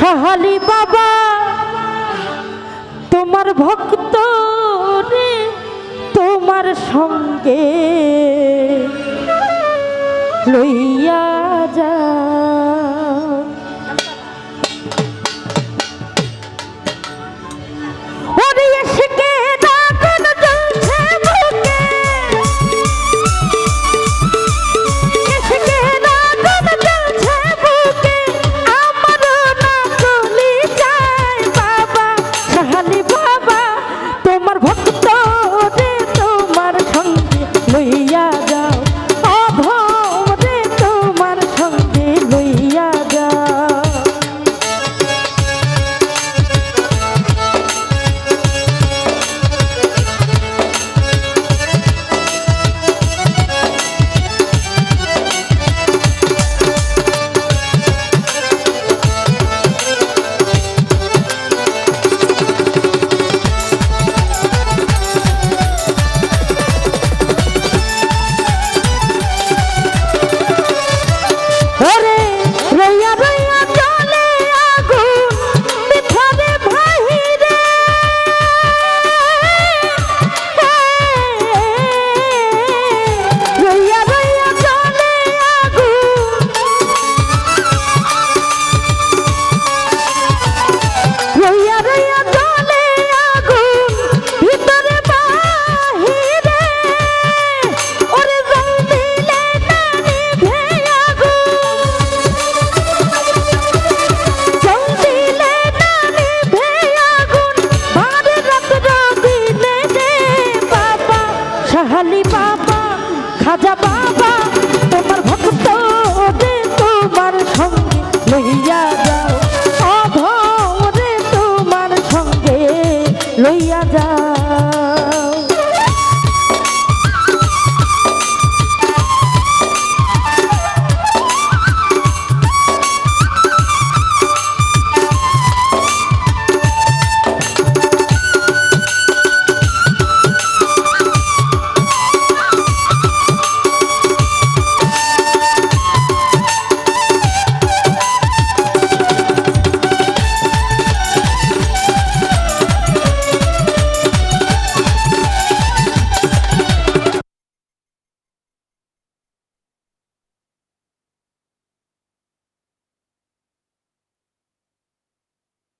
সাহালি বাবা তোমার ভক্ত রে তোমার সঙ্গে লইয়া যা। লইয়া যা।